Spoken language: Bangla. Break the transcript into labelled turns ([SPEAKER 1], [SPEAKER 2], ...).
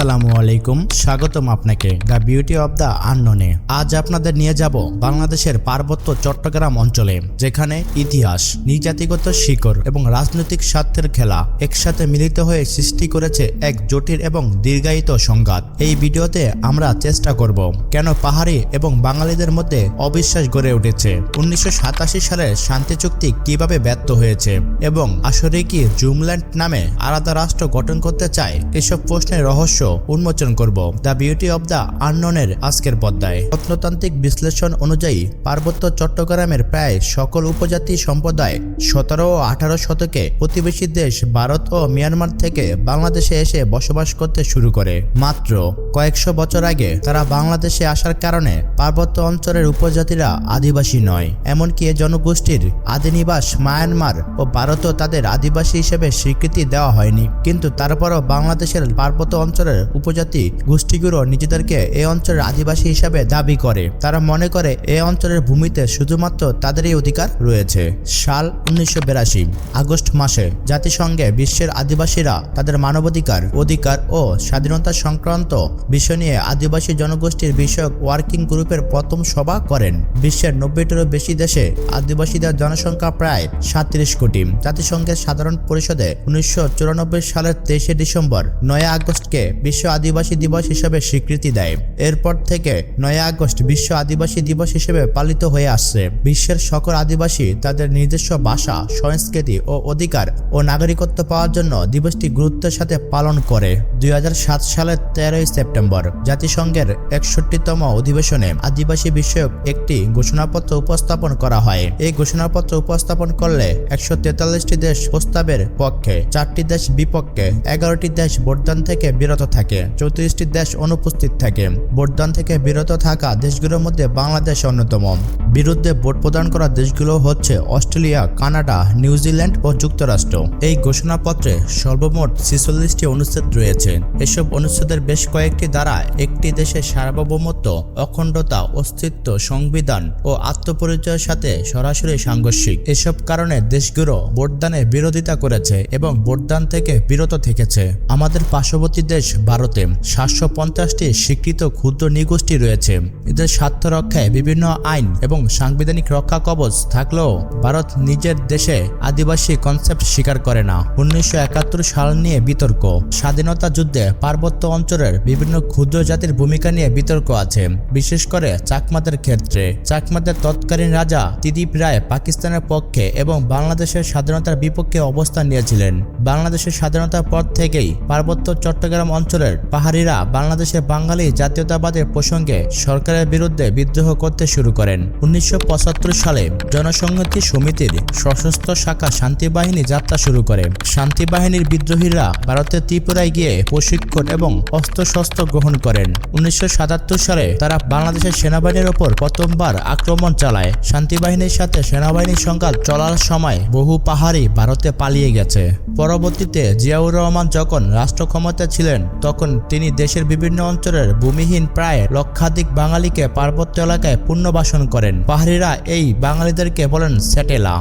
[SPEAKER 1] আসসালামু আলাইকুম, স্বাগতম আপনাকে দ্য বিউটি অব দ্য আননোনে। আজ আপনাদের নিয়ে যাব বাংলাদেশের পার্বত্য চট্টগ্রাম অঞ্চলে, যেখানে ইতিহাস নির্যাতিগত শিকড় এবং রাজনৈতিক স্বার্থের খেলা একসাথে মিলিত হয়ে সৃষ্টি করেছে এক জটিল এবং দীর্ঘায়িত সংঘাত। এই ভিডিওতে আমরা চেষ্টা করব কেন পাহাড়ি এবং বাঙালিদের মধ্যে অবিশ্বাস গড়ে উঠেছে। উনিশশো সাতাশি সালের শান্তি চুক্তি কীভাবে ব্যর্থ হয়েছে এবং আসলে কি জুমল্যান্ড নামে আলাদা রাষ্ট্র গঠন করতে চায়, এসব প্রশ্নের রহস্য উন্মোচন করব। দ্য বিউটি অব দ্য আননোনের আজকের পর্দায়। প্রত্নতান্ত্রিক বিশ্লেষণ অনুযায়ী পার্বত্য চট্টগ্রামের প্রায় সকল উপজাতি সম্প্রদায় সতেরো ও আঠারো শতকে প্রতিবেশী দেশ ভারত ও মিয়ানমার থেকে বাংলাদেশে এসে বসবাস করতে শুরু করে। মাত্র কয়েকশো বছর আগে তারা বাংলাদেশে আসার কারণে পার্বত্য অঞ্চলের উপজাতিরা আদিবাসী নয়। এমনকি এ জনগোষ্ঠীর আদিনিবাস মায়ানমার ও ভারতও তাদের আদিবাসী হিসেবে স্বীকৃতি দেওয়া হয়নি। কিন্তু তারপরও বাংলাদেশের পার্বত্য অঞ্চলের উপজাতি গোষ্ঠীগুলো নিজেদেরকে এই অঞ্চলের আদিবাসী হিসাবে দাবি করে। তারা মনে করে এই অঞ্চলের ভূমিতে শুধুমাত্র তাদেরই অধিকার রয়েছে। সাল উনিশশো বিরাশি, আগস্ট মাসে জাতিসংঘে বিশ্বের আদিবাসীরা তাদের মানবাধিকার, অধিকার ও স্বাধীনতা সংক্রান্ত বিষয় নিয়ে আদিবাসী জনগোষ্ঠীর বিষয়ক ওয়ার্কিং গ্রুপের প্রথম সভা করেন। বিশ্বের নব্বইটিরও বেশি দেশে আদিবাসীদের জনসংখ্যা প্রায় সাঁত্রিশ কোটি। জাতিসংঘের সাধারণ পরিষদে উনিশশো চুরানব্বই সালের তেইশে ডিসেম্বর, নয় আগস্টকে বিশ্ব আদিবাসী দিবস হিসেবে স্বীকৃতি দেয়। এরপর থেকে নয় আগস্ট বিশ্ব আদিবাসী দিবস হিসেবে পালিত হয়ে আসছে। বিশ্বের সকল আদিবাসী তাদের নিজস্ব ভাষা, সংস্কৃতি ও অধিকার ও নাগরিকত্ব পাওয়ার জন্য দিবসটি গুরুত্বের সাথে পালন করে। দুই সালের তেরোই সেপ্টেম্বর, জাতিসংঘের একষট্টিতম অধিবেশনে আদিবাসী বিষয়ক একটি ঘোষণাপত্র উপস্থাপন করা হয়। এই ঘোষণাপত্র উপস্থাপন করলে একশো তেতাল্লিশটি দেশ প্রস্তাবের পক্ষে, চারটি দেশ বিপক্ষে, এগারোটি দেশ ভোটদান থেকে বিরত থাকে। চৌত্রিশটি দেশ অনুপস্থিত থাকে। ভোটদান থেকে বিরত থাকা দেশগুলোর মধ্যে বাংলাদেশ অন্যতম। বিরুদ্ধে ভোট প্রদান করা দেশগুলো হচ্ছে অস্ট্রেলিয়া, কানাডা নিউজিল্যান্ড ও যুক্তরাষ্ট্র। এই ঘোষণাপত্রে সর্বমোট ছিচল্লিশটি অনুচ্ছেদ রয়েছে। এসব অনুচ্ছেদের বেশ কয়েকটি দ্বারা একটি দেশের সার্বভৌমত্ব, অখণ্ডতা, অস্তিত্ব, সংবিধান ও আত্মপরিচয়ের সাথে সরাসরি সাংঘর্ষিক। এসব কারণে দেশগুলো ভোটদানে বিরোধিতা করেছে এবং ভোটদান থেকে বিরত থেকেছে। আমাদের পার্শ্ববর্তী দেশ ভারতে সাতশো পঞ্চাশটি স্বীকৃত ক্ষুদ্র নিগোষ্ঠী রয়েছে। এদের স্বার্থ রক্ষায় বিভিন্ন আইন এবং সাংবিধানিক রক্ষা কবচ থাকলেও ভারত নিজের দেশে আদিবাসী কনসেপ্ট স্বীকার করে না। উনিশশো একাত্তর সাল নিয়ে বিতর্ক। স্বাধীনতা যুদ্ধে পার্বত্য অঞ্চলের বিভিন্ন ক্ষুদ্র জাতির ভূমিকা নিয়ে বিতর্ক আছে। বিশেষ করে চাকমাদের ক্ষেত্রে। চাকমাদের তৎকালীন রাজা ত্রিদীপ রায় পাকিস্তানের পক্ষে এবং বাংলাদেশের স্বাধীনতার বিপক্ষে অবস্থান নিয়েছিলেন। বাংলাদেশের স্বাধীনতার পর থেকেই পার্বত্য চট্টগ্রাম অঞ্চলের পাহাড়িরা বাংলাদেশের বাঙালি জাতীয়তাবাদের প্রসঙ্গে সরকারের বিরুদ্ধে বিদ্রোহ করতে শুরু করেন। উনিশশো সালে জনসংহতি সমিতির সশস্ত্র শাখা শান্তি বাহিনী যাত্রা শুরু করে। শান্তি বাহিনীর বিদ্রোহীরা ভারতের ত্রিপুরায় গিয়ে প্রশিক্ষণ এবং অস্ত্রশস্ত্র গ্রহণ করেন। উনিশশো সাতাত্তর সালে তারা বাংলাদেশের সেনাবাহিনীর ওপর প্রথমবার আক্রমণ চালায়। শান্তি বাহিনীর সাথে সেনাবাহিনীর সংঘাত চলার সময় বহু পাহাড়ি ভারতে পালিয়ে গেছে। পরবর্তীতে জিয়াউর রহমান যখন রাষ্ট্র ক্ষমতায় ছিলেন তখন তিনি দেশের বিভিন্ন অঞ্চলের ভূমিহীন প্রায় লক্ষাধিক বাঙালিকে পার্বত্য এলাকায় পুনর্বাসন করেন। পাহাড়িরা এই বাঙালিদেরকে বলেন স্যাটেলা।